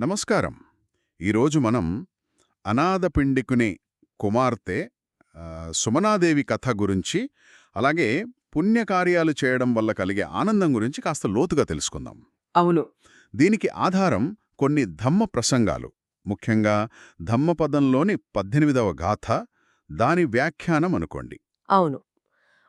నమస్కారం. ఈరోజు మనం అనాథపిండికుని కుమార్తె సుమనాదేవి కథ గురించి అలాగే పుణ్యకార్యాలు చేయడం వల్ల కలిగే ఆనందం గురించి కాస్త లోతుగా తెలుసుకుందాం. అవును. దీనికి ఆధారం కొన్ని ధమ్మ ప్రసంగాలు. ముఖ్యంగా ధమ్మపదంలోని పద్దెనిమిదవ గాథ దాని వ్యాఖ్యానం అనుకోండి. అవును.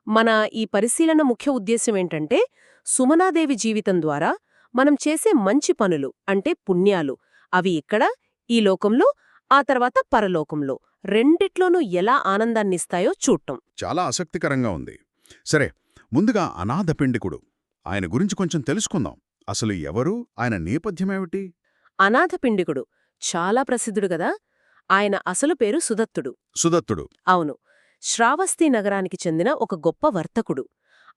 మన ఈ పరిశీలన ముఖ్య ఉద్దేశం ఏంటంటే సుమనాదేవి జీవితం ద్వారా మనం చేసే మంచి పనులు అంటే పుణ్యాలు. అవి ఇక్కడ ఈ లోకంలో ఆ తర్వాత పరలోకంలో. రెండిట్లోనూ ఎలా ఆనందాన్నిస్తాయో చూడటం. చాలా ఆసక్తికరంగా ఉంది. సరే ముందుగా అనాథపిండికుడు ఆయన గురించి కొంచెం తెలుసుకుందాం. అసలు ఎవరు? ఆయన నేపథ్యమేమిటి? అనాథపిండికుడు చాలా ప్రసిద్ధుడు గదా. ఆయన అసలు పేరు సుదత్తుడు. సుదత్తుడు. అవును. శ్రావస్తి నగరానికి చెందిన ఒక గొప్ప వర్తకుడు.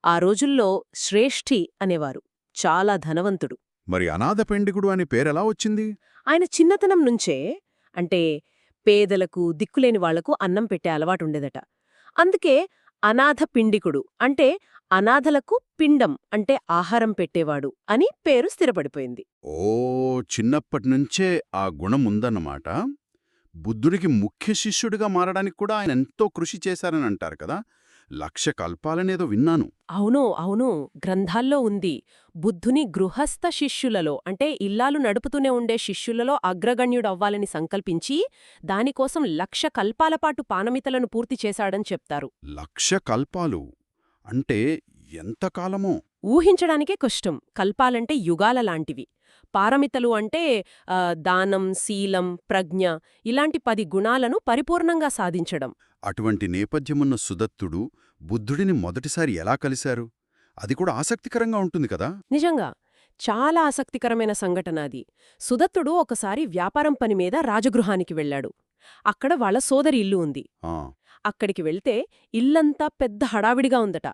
ఆ రోజుల్లో శ్రేష్ఠి అనేవారు. చాలా ధనవంతుడు. మరి అనాథపిండికుడు అని పేరెలా వచ్చింది? ఆయన చిన్నతనం నుంచే అంటే పేదలకు దిక్కులేని వాళ్ళకు అన్నం పెట్టే అలవాటుండేదట. అందుకే అనాథ పిండికుడు అంటే అనాథలకు పిండం అంటే ఆహారం పెట్టేవాడు అని పేరు స్థిరపడిపోయింది. ఓ చిన్నప్పటినుంచే ఆ గుణం ఉందన్నమాట. బుద్ధుడికి ముఖ్య శిష్యుడిగా మారడానికి కూడా ఆయన ఎంతో కృషి చేశారని అంటారు కదా. లక్ష కల్పాలనేదో విన్నాను. అవును అవును. గ్రంథాల్లో ఉంది. బుద్ధుని గృహస్థ శిష్యులలో అంటే ఇల్లాలు నడుపుతూనే ఉండే శిష్యులలో అగ్రగణ్యుడవ్వాలని సంకల్పించి దానికోసం లక్ష కల్పాలపాటు పానమితలను పూర్తి చేశాడని చెప్తారు. లక్ష కల్పాలు? అంటే ఎంతకాలమో ఊహించడానికే కష్టం. కల్పాలంటే యుగాల లాంటివి. పారమితలు అంటే దానం శీలం ప్రజ్ఞ ఇలాంటి పది గుణాలను పరిపూర్ణంగా సాధించడం. అటువంటి నేపథ్యమున్న సుదత్తుడు బుద్ధుడిని మొదటిసారి ఎలా కలిశారు? అది కూడా ఆసక్తికరంగా ఉంటుంది కదా? నిజంగా. చాలా ఆసక్తికరమైన సంఘటన అది. సుదత్తుడు ఒకసారి వ్యాపారం పని మీద రాజగృహానికి వెళ్ళాడు. అక్కడ వాళ్ళ సోదరి ఇల్లు ఉంది. ఆ, అక్కడికి వెళ్తే ఇల్లంతా పెద్ద హడావిడిగా ఉందట.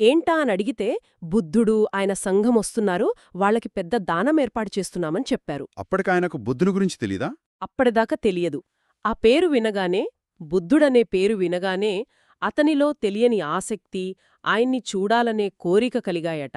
ఏంటా అని అడిగితే బుద్ధుడు ఆయన సంఘం వస్తున్నారు వాళ్ళకి పెద్ద దానం ఏర్పాటు చేస్తున్నామని చెప్పారు. అప్పటికాయనకు బుద్ధుని గురించి తెలీదా? అప్పటిదాకా తెలియదు. ఆ పేరు వినగానే బుద్ధుడనే పేరు వినగానే అతనిలో తెలియని ఆసక్తి ఆయన్ని చూడాలనే కోరిక కలిగాయట.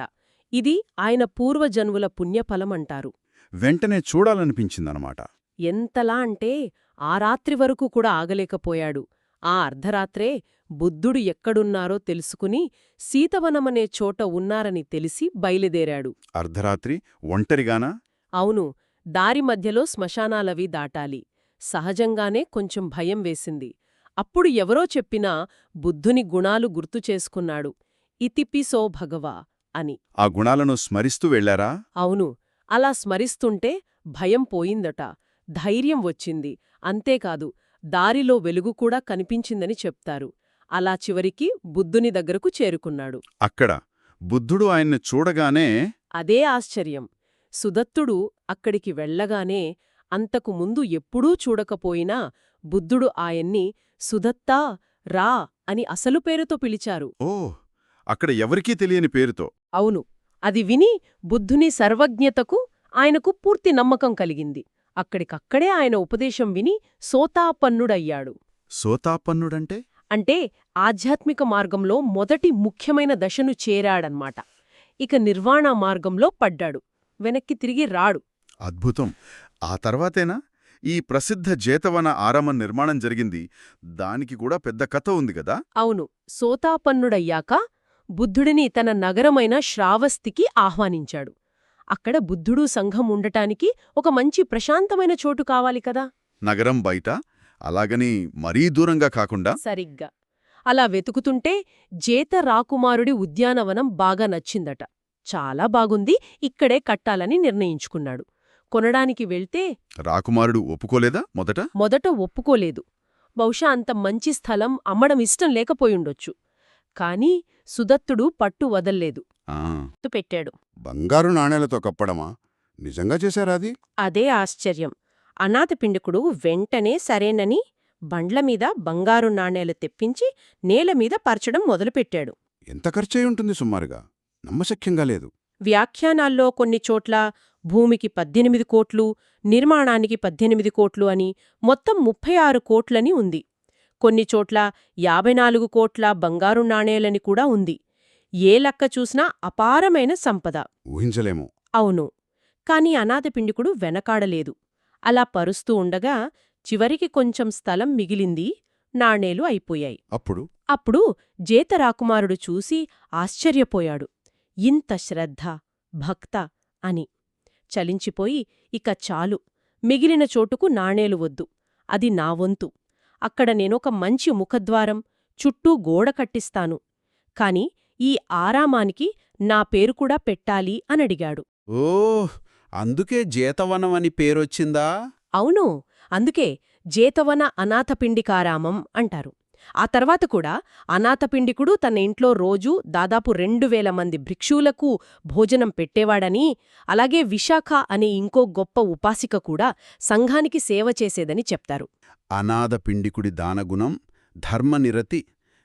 ఇది ఆయన పూర్వజన్ముల పుణ్యఫలమంటారు వెంటనే చూడాలనిపించిందనమాట. ఎంతలా అంటే ఆ రాత్రి వరకు కూడా ఆగలేకపోయాడు. ఆ అర్ధరాత్రే బుద్ధుడు ఎక్కడున్నారో తెలుసుకుని సీతవనమనే చోట ఉన్నారని తెలిసి బయలుదేరాడు. అర్ధరాత్రి ఒంటరిగానా? అవును దారి మధ్యలో శ్మశానాలవి దాటాలి. సహజంగానే కొంచెం భయం వేసింది. అప్పుడు ఎవరో చెప్పినా బుద్ధుని గుణాలు గుర్తు చేసుకున్నాడు. ఇతిపిసో భగవా అని. ఆ గుణాలను స్మరిస్తూ వెళ్ళారా అవును అలా స్మరిస్తుంటే భయం పోయిందట. ధైర్యం వచ్చింది. అంతేకాదు దారిలో వెలుగు కూడా కనిపించిందని చెప్తారు. అలా చివరికి బుద్ధుని దగ్గరకు చేరుకున్నాడు. అక్కడ బుద్ధుడు ఆయన్ని చూడగానే అదే ఆశ్చర్యం. సుదత్తుడు అక్కడికి వెళ్ళగానే అంతకు ముందు ఎప్పుడూ చూడకపోయినా బుద్ధుడు ఆయన్ని సుదత్తా రా అని అసలు పేరుతో పిలిచారు. ఓ అక్కడ ఎవరికీ తెలియని పేరుతో. అవును అది విని బుద్ధుని సర్వజ్ఞతకు ఆయనకు పూర్తి నమ్మకం కలిగింది. అక్కడికక్కడే ఆయన ఉపదేశం విని సోతాపన్నుడయ్యాడు. సోతాపన్నుడంటే? అంటే ఆధ్యాత్మిక మార్గంలో మొదటి ముఖ్యమైన దశను చేరాడన్మాట ఇక నిర్వాణ మార్గంలో పడ్డాడు. వెనక్కి తిరిగి రాడు. అద్భుతం. ఆ తర్వాతేనా? ఈ ప్రసిద్ధ జేతవన ఆరామం నిర్మాణం జరిగింది. దానికి కూడా పెద్ద కథ ఉంది గదా? అవును. సోతాపన్నుడయ్యాక బుద్ధుడిని తన నగరమైన శ్రావస్తికి ఆహ్వానించాడు. అక్కడ బుద్ధుడు సంఘం ఉండటానికి ఒక మంచి ప్రశాంతమైన చోటు కావాలి కదా? నగరం బయట? అలాగని మరీ దూరంగా కాకుండా? సరిగ్గా. అలా వెతుకుతుంటే జేత రాకుమారుడి ఉద్యానవనం బాగా నచ్చిందట. చాలా బాగుంది ఇక్కడే కట్టాలని నిర్ణయించుకున్నాడు. కొనడానికి వెళ్తే రాకుమారుడు ఒప్పుకోలేదా మొదట? మొదట ఒప్పుకోలేదు. బహుశా అంత మంచి స్థలం అమ్మడం ఇష్టం లేకపోయుండొచ్చు. కాని సుదత్తుడు పట్టు వదల్లేదు. పెట్టాడు. బంగారు నాణేలతో కప్పడమా? నిజంగా చేశారా అది? అదే ఆశ్చర్యం. అనాథపిండికుడు వెంటనే సరేనని బండ్లమీద బంగారు నాణేలు తెప్పించి నేలమీద పరచడం మొదలుపెట్టాడు. ఎంత ఖర్చయి ఉంటుంది సుమారుగా నమ్మశక్యంగా లేదు. వ్యాఖ్యానాల్లో కొన్ని చోట్ల భూమికి పద్దెనిమిది కోట్లు నిర్మాణానికి పద్దెనిమిది కోట్లు అని మొత్తం ముప్పై ఆరు కోట్లని ఉంది. కొన్ని చోట్ల యాభై నాలుగు కోట్ల బంగారు నాణేలని కూడా ఉంది. ఏ లెక్క చూసినా అపారమైన సంపద. ఊహించలేము. అవును కాని అనాథపిండికుడు వెనకాడలేదు. అలా పరుస్తూ ఉండగా చివరికి కొంచెం స్థలం మిగిలింది నాణేలు అయిపోయాయి. అప్పుడు? అప్పుడు జేతరాకుమారుడు చూసి ఆశ్చర్యపోయాడు. ఇంత శ్రద్ధ భక్త అని. చలించిపోయి ఇక చాలు. మిగిలిన చోటుకు నాణేలు వద్దు. అది నా వంతు. అక్కడ నేనొక మంచి ముఖద్వారం చుట్టూ గోడ కట్టిస్తాను. కాని ఈ ఆరామానికి నా పేరు కూడా పెట్టాలి అనడిగాడు. ఓ అందుకే జీతవనం అని పేరొచ్చిందా? అవును. అందుకే జేతవన అనాథపిండికారామం అంటారు. ఆ తర్వాత కూడా అనాథపిండికుడు తన ఇంట్లో రోజూ దాదాపు రెండు వేల మంది భిక్షువులకు భోజనం పెట్టేవాడని అలాగే విశాఖ అనే ఇంకో గొప్ప ఉపాసిక కూడా సంఘానికి సేవ చేసేదని చెప్తారు. అనాథ పిండికుడి దానగుణం ధర్మనిరతి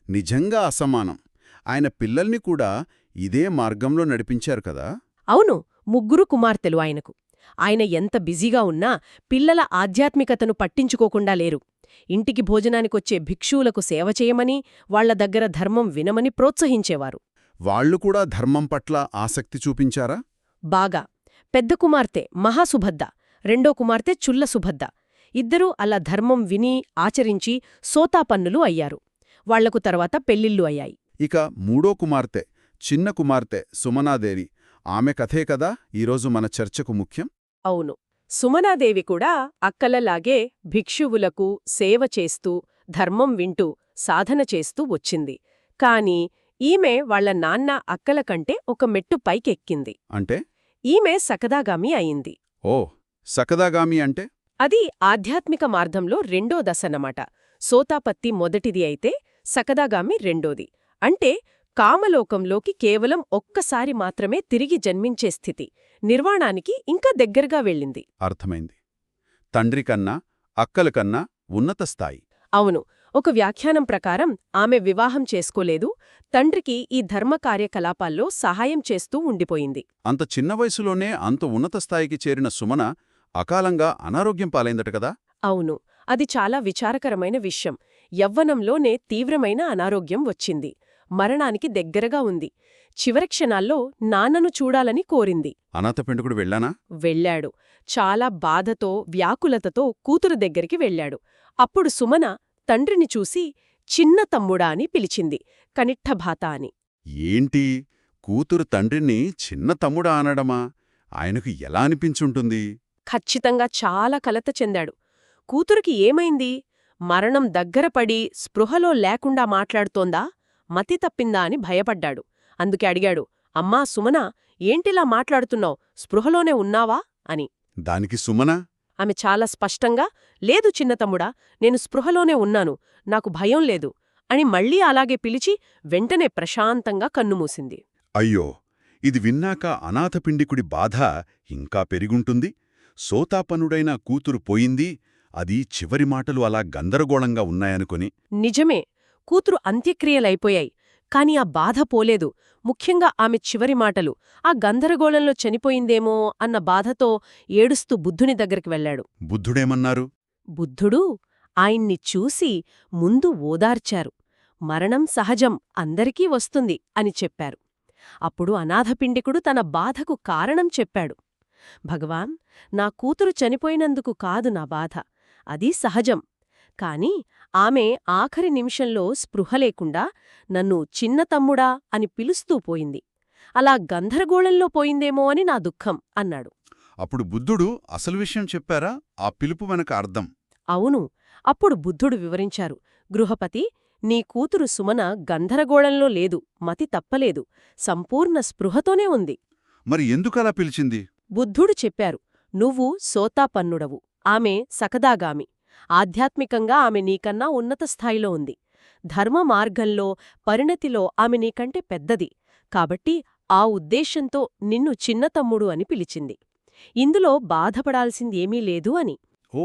నిజంగా అసమానం. ఆయన పిల్లల్ని కూడా ఇదే మార్గంలో నడిపించారు కదా? అవును ముగ్గురు కుమార్తెలు ఆయనకు. ఆయన ఎంత బిజీగా ఉన్నా పిల్లల ఆధ్యాత్మికతను పట్టించుకోకుండా లేరు. ఇంటికి భోజనానికొచ్చే భిక్షువులకు సేవ చేయమని వాళ్ళ దగ్గర ధర్మం వినమని ప్రోత్సహించేవారు. వాళ్ళు కూడా ధర్మం పట్ల ఆసక్తి చూపించారా? బాగా. పెద్ద కుమార్తె మహాసుభద్ద రెండో కుమార్తె చుల్ల సుభద్ద ఇద్దరూ అలా ధర్మం విని ఆచరించి సోతాపన్నులు అయ్యారు. వాళ్ళకు తర్వాత పెళ్ళిళ్ళు అయ్యాయి. ఇక మూడో కుమార్తె చిన్న కుమార్తె సుమనాదేవి ఆమె కథే కదా ఈరోజు మన చర్చకు ముఖ్యం? అవును. సుమనాదేవి కూడా అక్కలలాగే భిక్షువులకు సేవ చేస్తూ ధర్మం వింటూ సాధన చేస్తూ వచ్చింది. కాని ఈమె వాళ్ళ నాన్న అక్కల కంటే ఒక మెట్టు పైకెక్కింది. అంటే? ఈమె సకదాగామి అయింది. ఓ! సకదాగామి అంటే? అది ఆధ్యాత్మిక మార్గంలో రెండో దశనమాట. సోతాపత్తి మొదటిది అయితే సకదాగామి రెండోది. అంటే కామలోకంలోకి కేవలం ఒక్కసారి మాత్రమే తిరిగి జన్మించే స్థితి. నిర్వాణానికి ఇంకా దగ్గరగా వెళ్ళింది. అర్థమైంది. తండ్రి కన్నా అక్కల కన్నా ఉన్నత స్థాయి. అవును. ఒక వ్యాఖ్యానం ప్రకారం ఆమె వివాహం చేసుకోలేదు. తండ్రికి ఈ ధర్మ కార్యకలాపాల్లో సహాయం చేస్తూ ఉండిపోయింది. అంత చిన్న వయసులోనే అంత ఉన్నత స్థాయికి చేరిన సుమన అకాలంగా అనారోగ్యం పాలైందట కదా? అవును. అది చాలా విచారకరమైన విషయం. యవ్వనంలోనే తీవ్రమైన అనారోగ్యం వచ్చింది. మరణానికి దగ్గరగా ఉంది. చివరి క్షణాల్లో నాన్నను చూడాలని కోరింది. అనాథపిండుకుడు వెళ్ళానా? వెళ్ళాడు. చాలా బాధతో వ్యాకులతతో కూతురు దగ్గరికి వెళ్ళాడు. అప్పుడు సుమన తండ్రిని చూసి చిన్న తమ్ముడా అని పిలిచింది. కనిట్టభాత అని. ఏంటి? కూతురు తండ్రిని చిన్న తమ్ముడా అనడమా? ఆయనకు ఎలా అనిపించుంటుంది? ఖచ్చితంగా చాలా కలత చెందాడు. కూతురికి ఏమైంది? మరణం దగ్గరపడి స్పృహలో లేకుండా మాట్లాడుతోందా? మతి తప్పిందా అని భయపడ్డాడు. అందుకే అడిగాడు అమ్మా సుమన ఏంటిలా మాట్లాడుతున్నావు? స్పృహలోనే ఉన్నావా? అని. దానికి సుమన? ఆమె చాలా స్పష్టంగా లేదు చిన్నతమ్ముడా నేను స్పృహలోనే ఉన్నాను నాకు భయం లేదు అని మళ్ళీ అలాగే పిలిచి వెంటనే ప్రశాంతంగా కన్నుమూసింది అయ్యో ఇది విన్నాక అనాథపిండికుడి బాధ ఇంకా పెరిగుంటుంది. సోతాపనుడైన కూతురు పోయింది అది చివరి మాటలు అలా గందరగోళంగా ఉన్నాయనుకొని. నిజమే కూతురు అంత్యక్రియలైపోయాయి. కాని ఆ బాధ పోలేదు. ముఖ్యంగా ఆమె చివరి మాటలు ఆ గందరగోళంలో చనిపోయిందేమో అన్న బాధతో ఏడుస్తూ బుద్ధుని దగ్గరికి వెళ్ళాడు. బుద్ధుడేమన్నారు? బుద్ధుడు ఆయన్ని చూసి ముందు ఓదార్చారు. మరణం సహజం అందరికీ వస్తుంది అని చెప్పారు. అప్పుడు అనాథపిండికుడు తన బాధకు కారణం చెప్పాడు. భగవాన్ నా కూతురు చనిపోయినందుకు కాదు నా బాధ. అది సహజం. కాని ఆమె ఆఖరి నిమిషంలో స్పృహ లేకుండా నన్ను చిన్న తమ్ముడా అని పిలుస్తూ పోయింది. అలా గందరగోళంలో పోయిందేమో అని నా దుఃఖం అన్నాడు. అప్పుడు బుద్ధుడు అసలు విషయం చెప్పారా? ఆ పిలుపు వెనక అర్థం. అవును అప్పుడు బుద్ధుడు వివరించారు. గృహపతి నీ కూతురు సుమన గందరగోళంలో లేదు మతి తప్పలేదు సంపూర్ణ స్పృహతోనే ఉంది. మరి ఎందుకలా పిలిచింది? బుద్ధుడు చెప్పారు నువ్వు సోతాపన్నుడవు ఆమె సకదాగామి. ఆధ్యాత్మికంగా ఆమె నీకన్నా ఉన్నత స్థాయిలో ఉంది. ధర్మ మార్గంలో పరిణతిలో ఆమె నీకంటే పెద్దది. కాబట్టి ఆ ఉద్దేశంతో నిన్ను చిన్నతమ్ముడు అని పిలిచింది. ఇందులో బాధపడాల్సింది ఏమీ లేదు అని. ఓ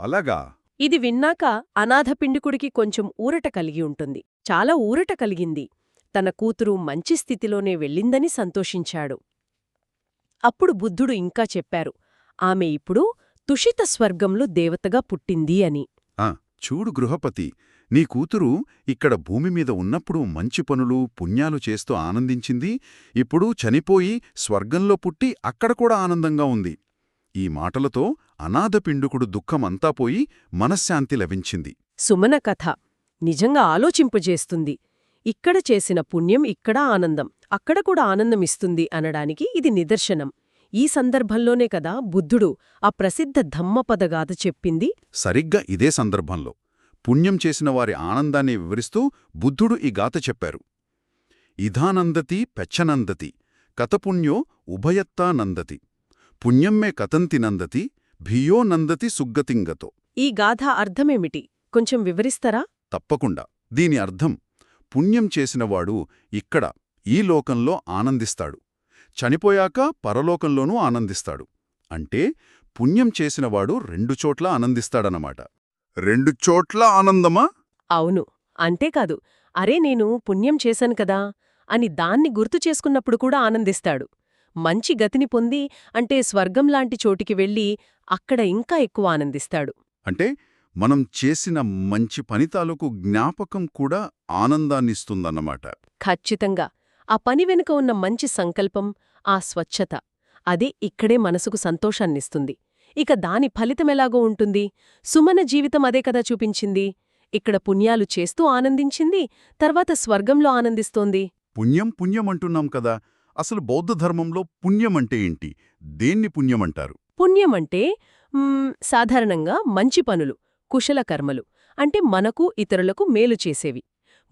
అలాగా? ఇది విన్నాక అనాథపిండికుడికి కొంచెం ఊరట కలిగి ఉంటుంది. చాలా ఊరట కలిగింది. తన కూతురు మంచి స్థితిలోనే వెళ్ళిందని సంతోషించాడు. అప్పుడు బుద్ధుడు ఇంకా చెప్పారు ఆమె ఇప్పుడు తుషిత స్వర్గంలో దేవతగా పుట్టింది అని. చూడు గృహపతి నీ కూతురు ఇక్కడ భూమి మీద ఉన్నప్పుడు మంచి పనులు పుణ్యాలు చేస్తూ ఆనందించింది ఇప్పుడు చనిపోయి స్వర్గంలో పుట్టి అక్కడ కూడా ఆనందంగా ఉంది. ఈ మాటలతో అనాథపిండుకుడు దుఃఖమంతా పోయి మనశ్శాంతి లభించింది. సుమన కథ నిజంగా ఆలోచింపజేస్తుంది. ఇక్కడ చేసిన పుణ్యం ఇక్కడ ఆనందం అక్కడ కూడా ఆనందం ఇస్తుంది అనడానికి ఇది నిదర్శనం. ఈ సందర్భంలోనే కదా బుద్ధుడు ఆ ప్రసిద్ధ ధమ్మపదగాథ చెప్పింది? సరిగ్గా ఇదే సందర్భంలో. పుణ్యం చేసిన వారి ఆనందాన్ని వివరిస్తూ బుద్ధుడు ఈ గాథ చెప్పారు. ఇధానందతి పెచ్చనందతి కతపుణ్యో ఉభయత్తా నందతి పుణ్యమ్మే కతంతి నందతి భియో నందతి సుగ్గతింగతో. ఈ గాథ అర్థమేమిటి? కొంచెం వివరిస్తారా? తప్పకుండా. దీని అర్థం పుణ్యం చేసినవాడు ఇక్కడ ఈ లోకంలో ఆనందిస్తాడు. చనిపోయాక పరలోకంలోనూ ఆనందిస్తాడు. అంటే పుణ్యం చేసినవాడు రెండు చోట్ల ఆనందిస్తాడనమాట రెండు చోట్ల ఆనందమా? అవును. అంతేకాదు అరే నేను పుణ్యం చేశాను కదా అని దాన్ని గుర్తు చేసుకున్నప్పుడు కూడా ఆనందిస్తాడు. మంచి గతిని పొంది అంటే స్వర్గంలాంటి చోటికి వెళ్ళి అక్కడ ఇంకా ఎక్కువ ఆనందిస్తాడు. అంటే మనం చేసిన మంచి పని తాలూకు జ్ఞాపకం కూడా ఆనందాన్నిస్తుందన్నమాట. ఖచ్చితంగా. ఆ పని వెనుక ఉన్న మంచి సంకల్పం ఆ స్వచ్ఛత. అదే ఇక్కడే మనసుకు సంతోషాన్నిస్తుంది. ఇక దాని ఫలితమెలాగో ఉంటుంది? సుమన జీవితం అదే కదా చూపించింది. ఇక్కడ పుణ్యాలు చేస్తూ ఆనందించింది తర్వాత స్వర్గంలో ఆనందిస్తోంది. పుణ్యం పుణ్యం అంటున్నాం కదా. అసలు బౌద్ధ ధర్మంలో పుణ్యం అంటే ఏంటి? దేన్ని పుణ్యమంటారు? పుణ్యమంటే సాధారణంగా మంచి పనులు కుశల కర్మలు అంటే మనకు ఇతరులకు మేలు చేసేవి.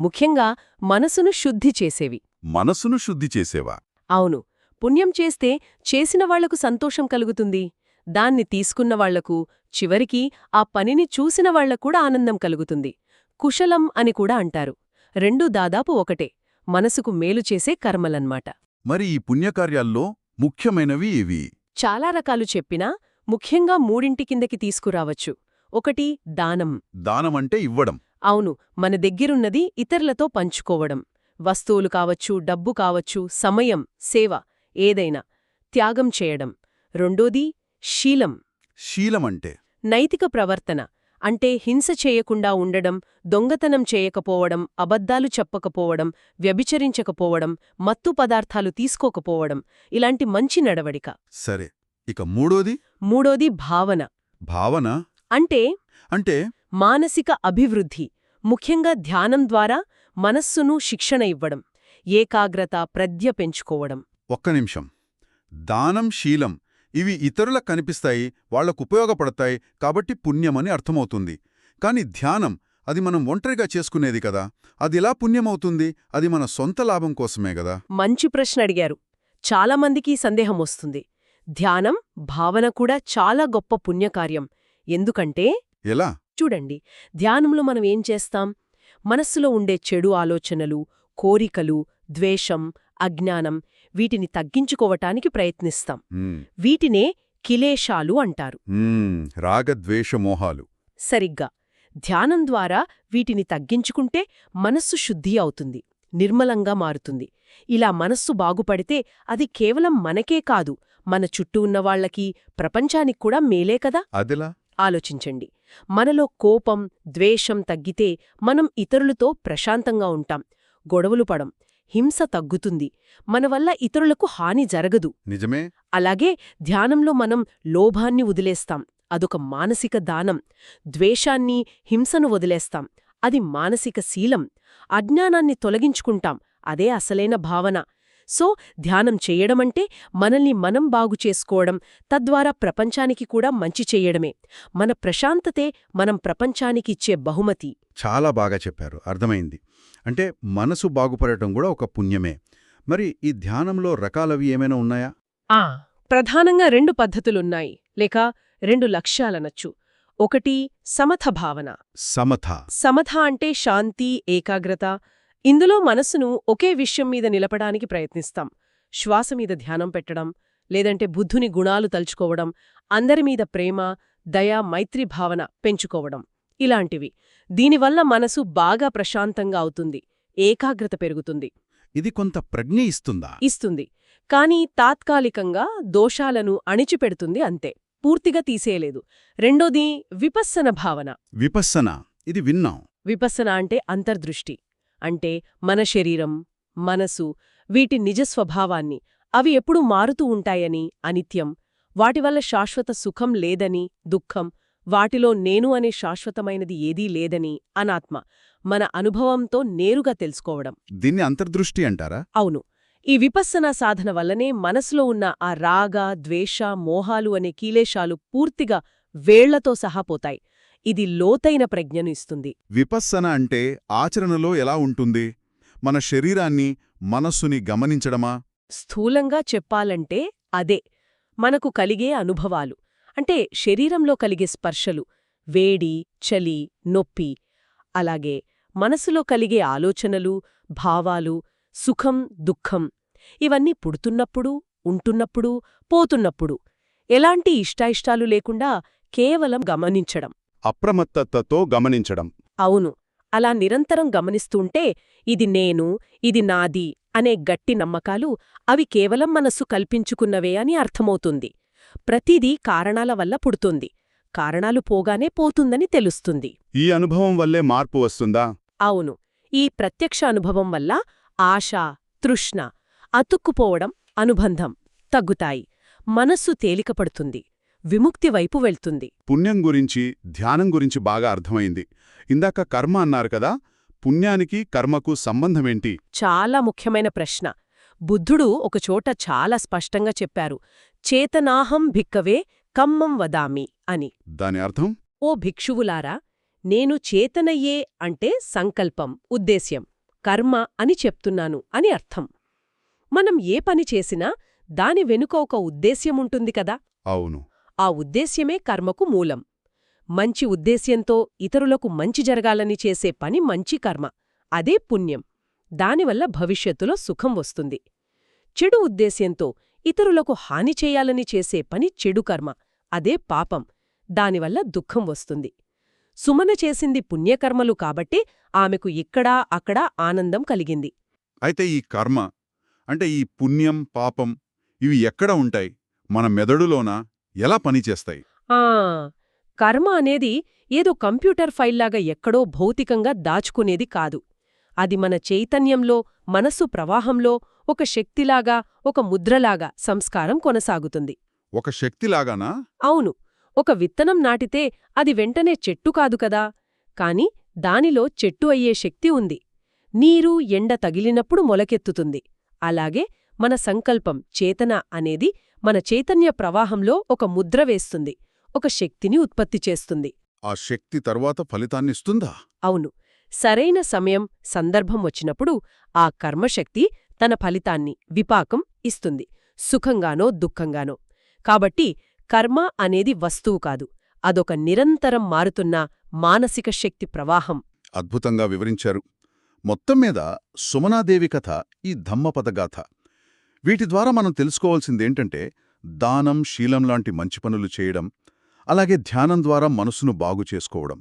ముఖ్యంగా మనసును శుద్ధి చేసేవి. మనసును శుద్ధి చేసేవా? అవును. పుణ్యం చేస్తే చేసిన వాళ్ళకు సంతోషం కలుగుతుంది. దాన్ని తీసుకున్న వాళ్ళకు చివరికి ఆ పనిని చూసిన వాళ్ళకు కూడా ఆనందం కలుగుతుంది. కుశలం అని కూడా అంటారు. రెండూ దాదాపు ఒకటే. మనసుకు మేలు చేసే కర్మలన్మాట. మరి ఈ పుణ్యకార్యాల్లో ముఖ్యమైనవి ఇవి చాలా రకాలు చెప్పినా ముఖ్యంగా మూడింటి కిందకి తీసుకురావచ్చు. ఒకటి దానం. దానమంటే ఇవ్వడం. అవును మన దగ్గరున్నది ఇతరులతో పంచుకోవడం. వస్తువులు కావచ్చు డబ్బు కావచ్చు సమయం సేవ. ఏదైనా. త్యాగం చేయడం. రెండోది శీలం. శీలమంటే? నైతిక ప్రవర్తన. అంటే హింస చేయకుండా ఉండడం దొంగతనం చేయకపోవడం అబద్ధాలు చెప్పకపోవడం వ్యభిచరించకపోవడం మత్తు పదార్థాలు తీసుకోకపోవడం. ఇలాంటి మంచి నడవడిక. సరే. ఇక మూడోది? మూడోది భావన. భావన? అంటే? అంటే? మానసిక అభివృద్ధి. ముఖ్యంగా ధ్యానం ద్వారా మనస్సును శిక్షణ ఇవ్వడం. ఏకాగ్రత ప్రజ్ఞ పెంచుకోవడం. ఒక్క నిమిషం. దానం శీలం ఇవి ఇతరులకు కనిపిస్తాయి వాళ్ళకు ఉపయోగపడతాయి కాబట్టి పుణ్యమని అర్థమవుతుంది. కాని ధ్యానం అది మనం ఒంటరిగా చేసుకునేది కదా. అదిలా పుణ్యమవుతుంది? అది మన సొంత లాభం కోసమే గదా మంచి ప్రశ్న అడిగారు. చాలామందికి ఈ సందేహం వస్తుంది. ధ్యానం భావన కూడా చాలా గొప్ప పుణ్యకార్యం. ఎందుకంటే ఎలా? చూడండి ధ్యానంలో మనం ఏం చేస్తాం? మనస్సులో ఉండే చెడు ఆలోచనలు కోరికలు ద్వేషం అజ్ఞానం వీటిని తగ్గించుకోవటానికి ప్రయత్నిస్తాం. వీటినే కిలేశాలు అంటారు. రాగద్వేషమోహాలు. సరిగ్గా. ధ్యానం ద్వారా వీటిని తగ్గించుకుంటే మనస్సు శుద్ధి అవుతుంది నిర్మలంగా మారుతుంది. ఇలా మనస్సు బాగుపడితే అది కేవలం మనకే కాదు మన చుట్టూ ఉన్నవాళ్ళకి ప్రపంచానికి కూడా మేలే కదా? అదిలా? ఆలోచించండి. మనలో కోపం ద్వేషం తగ్గితే మనం ఇతరులతో ప్రశాంతంగా ఉంటాం. గొడవలు పడం హింస తగ్గుతుంది. మన వల్ల ఇతరులకు హాని జరగదు. నిజమే. అలాగే ధ్యానంలో మనం లోభాన్ని వదిలేస్తాం. అదొక మానసిక దానం. ద్వేషాన్ని హింసను వదిలేస్తాం. అది మానసిక శీలం. అజ్ఞానాన్ని తొలగించుకుంటాం. అదే అసలైన భావన. సో ధ్యానం చెయ్యడమంటే మనల్ని మనం బాగు చేసుకోవడం తద్వారా ప్రపంచానికి కూడా మంచి చెయ్యడమే మన ప్రశాంతతే మనం ప్రపంచానికి ఇచ్చే బహుమతి. చాలా బాగా చెప్పారు. అర్థమైంది. అంటే మనసు బాగుపడటం కూడా ఒక పుణ్యమే. మరి ఈ ధ్యానంలో రకాలవి ఏమైనా ఉన్నాయా? ఆ! ప్రధానంగా రెండు పద్ధతులున్నాయి. లేక రెండు లక్ష్యాలనొచ్చు. ఒకటి సమథ భావన. సమథ. సమథ అంటే శాంతి ఏకాగ్రత. ఇందులో మనస్సును ఒకే విషయం మీద నిలపడానికి ప్రయత్నిస్తాం. శ్వాస మీద ధ్యానం పెట్టడం లేదంటే బుద్ధుని గుణాలు తలుచుకోవడం అందరి మీద ప్రేమ దయ మైత్రి భావన పెంచుకోవడం. ఇలాంటివి. దీనివల్ల మనసు బాగా ప్రశాంతంగా అవుతుంది ఏకాగ్రత పెరుగుతుంది. ఇది కొంత ప్రజ్ఞ ఇస్తుందా? ఇస్తుంది. కానీ తాత్కాలికంగా దోషాలను అణిచిపెడుతుంది అంతే. పూర్తిగా తీసేయలేదు. రెండోది విపస్సన భావన. విపస్సన. ఇది విన్నాం. విపస్సన అంటే అంతర్దృష్టి. అంటే మన శరీరం మనసు వీటి నిజస్వభావాన్ని అవి ఎప్పుడూ మారుతూ ఉంటాయని అనిత్యం. వాటివల్ల శాశ్వత సుఖం లేదని దుఃఖం వాటిలో నేను అనే శాశ్వతమైనది ఏదీ లేదని అనాత్మ మన అనుభవంతో నేరుగా తెలుసుకోవడం. దీన్ని అంతర్దృష్టి అంటారా? అవును. ఈ విపస్సన సాధన వల్లనే మనసులో ఉన్న ఆ రాగ ద్వేష మోహాలు అనే కీలేశాలు పూర్తిగా వేళ్ళతో సహాపోతాయి ఇది లోతైన ప్రజ్ఞను ఇస్తుంది. విపస్సన అంటే ఆచరణలో ఎలా ఉంటుంది? మన శరీరాన్ని మనస్సుని గమనించడమా? స్థూలంగా చెప్పాలంటే అదే. మనకు కలిగే అనుభవాలు. అంటే శరీరంలో కలిగే స్పర్శలు వేడి చలి నొప్పి అలాగే మనసులో కలిగే ఆలోచనలు భావాలు సుఖం దుఃఖం. ఇవన్నీ పుడుతున్నప్పుడు ఉంటున్నప్పుడు పోతున్నప్పుడు. ఎలాంటి ఇష్టాయిష్టాలు లేకుండా కేవలం గమనించడం. అప్రమత్తతతో గమనించడం. అవును. అలా నిరంతరం గమనిస్తుంటే ఇది నేను ఇది నాది అనే గట్టి నమ్మకాలు అవి కేవలం మనస్సు కల్పించుకున్నవే అని అర్థమవుతుంది. ప్రతిదీ కారణాల వల్ల పుడుతుంది. కారణాలు పోగానే పోతుందని తెలుస్తుంది. ఈ అనుభవం వల్లే మార్పు వస్తుందా? అవును. ఈ ప్రత్యక్ష అనుభవం వల్ల ఆశ తృష్ణ అతుక్కుపోవడం అనుబంధం తగ్గుతాయి. మనస్సు తేలికపడుతుంది. విముక్తి వైపు వెళ్తుంది. పుణ్యం గురించి ధ్యానం గురించి బాగా అర్థమైంది. ఇందాక కర్మ అన్నారు కదా పుణ్యానికి కర్మకు సంబంధమేంటి? చాలా ముఖ్యమైన ప్రశ్న. బుద్ధుడు ఒకచోట చాలా స్పష్టంగా చెప్పారు. చేతనాహం భిక్కవే కమ్మం వదామి అని. దాని అర్థం? ఓ భిక్షువులారా నేను చేతనయ్యే అంటే సంకల్పం ఉద్దేశ్యం కర్మ అని చెప్తున్నాను అని అర్థం. మనం ఏ పని చేసినా దాని వెనుక ఒక ఉద్దేశ్యముంటుంది కదా? అవును. ఆ ఉద్దేశ్యమే కర్మకు మూలం. మంచి ఉద్దేశ్యంతో ఇతరులకు మంచి జరగాలని చేసే పని మంచి కర్మ అదే పుణ్యం. దానివల్ల భవిష్యత్తులో సుఖం వస్తుంది. చెడు ఉద్దేశ్యంతో ఇతరులకు హాని చేయాలని చేసే పని చెడు కర్మ. అదే పాపం. దానివల్ల దుఃఖం వస్తుంది. సుమన చేసింది పుణ్యకర్మలు కాబట్టి ఆమెకు ఇక్కడా అక్కడా ఆనందం కలిగింది. అయితే ఈ కర్మ అంటే ఈ పుణ్యం పాపం ఇవి ఎక్కడ ఉంటాయి? మన మెదడులోనా? ఎలా పనిచేస్తాయి ఆ! కర్మ అనేది ఏదో కంప్యూటర్ ఫైల్లాగా ఎక్కడో భౌతికంగా దాచుకునేది కాదు. అది మన చైతన్యంలో మనస్సు ప్రవాహంలో ఒక శక్తిలాగా ఒక ముద్రలాగా సంస్కారం కొనసాగుతుంది. ఒక శక్తిలాగానా? అవును. ఒక విత్తనం నాటితే అది వెంటనే చెట్టు కాదు కదా. కాని దానిలో చెట్టు అయ్యే శక్తి ఉంది. నీరు ఎండ తగిలినప్పుడు మొలకెత్తుతుంది. అలాగే మన సంకల్పం చేతన అనేది మన చైతన్య ప్రవాహంలో ఒక ముద్ర వేస్తుంది. ఒక శక్తిని ఉత్పత్తి చేస్తుంది. ఆ శక్తి తర్వాత ఫలితాన్నిస్తుందా అవును. సరైన సమయం సందర్భం వచ్చినప్పుడు ఆ కర్మశక్తి తన ఫలితాన్ని విపాకం ఇస్తుంది సుఖంగానో దుఃఖంగానో. కాబట్టి కర్మ అనేది వస్తువు కాదు అదొక నిరంతరం మారుతున్న మానసిక శక్తి ప్రవాహం. అద్భుతంగా వివరించారు. మొత్తం మీద సుమనాదేవి కథ ఈ ధమ్మపదగాథ వీటి ద్వారా మనం తెలుసుకోవాల్సిందేంటంటే దానం శీలం లాంటి మంచి పనులు చేయడం అలాగే ధ్యానం ద్వారా మనసును బాగు చేసుకోవడం.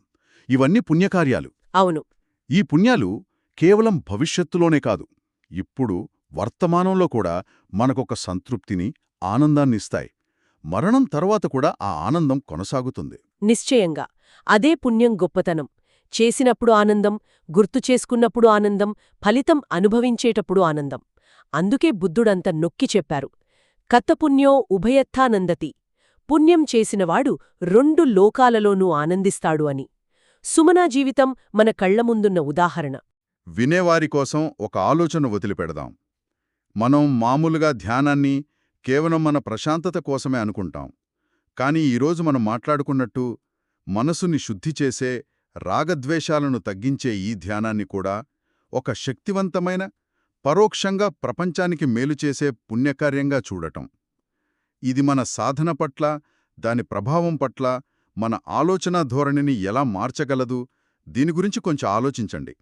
ఇవన్నీ పుణ్యకార్యాలు. అవును. ఈ పుణ్యాలు కేవలం భవిష్యత్తులోనే కాదు ఇప్పుడు వర్తమానంలో కూడా మనకొక సంతృప్తిని ఆనందాన్నిస్తాయి. మరణం తర్వాత కూడా ఆ ఆనందం కొనసాగుతుంది. నిశ్చయంగా. అదే పుణ్యం గొప్పతనం. చేసినప్పుడు ఆనందం గుర్తు చేసుకున్నప్పుడు ఆనందం ఫలితం అనుభవించేటప్పుడు ఆనందం. అందుకే బుద్ధుడంత నొక్కి చెప్పారు. కత్తపుణ్యో ఉభయత్థానందతి. పుణ్యం చేసినవాడు రెండు లోకాలలోనూ ఆనందిస్తాడు అని. సుమనా జీవితం మన కళ్ళ ముందున్న ఉదాహరణ. వినేవారి కోసం ఒక ఆలోచన వదిలిపెడదాం. మనం మామూలుగా ధ్యానాన్ని కేవలం మన ప్రశాంతత కోసమే అనుకుంటాం. కానీ ఈరోజు మనం మాట్లాడుకున్నట్టు మనసుని శుద్ధి చేసే రాగద్వేషాలను తగ్గించే ఈ ధ్యానాన్ని కూడా ఒక శక్తివంతమైన పరోక్షంగా ప్రపంచానికి మేలు చేసే పుణ్యకార్యంగా చూడటం. ఇది మన సాధన పట్ల దాని ప్రభావం పట్ల మన ఆలోచనా ధోరణిని ఎలా మార్చగలదు దీని గురించి కొంచెం ఆలోచించండి.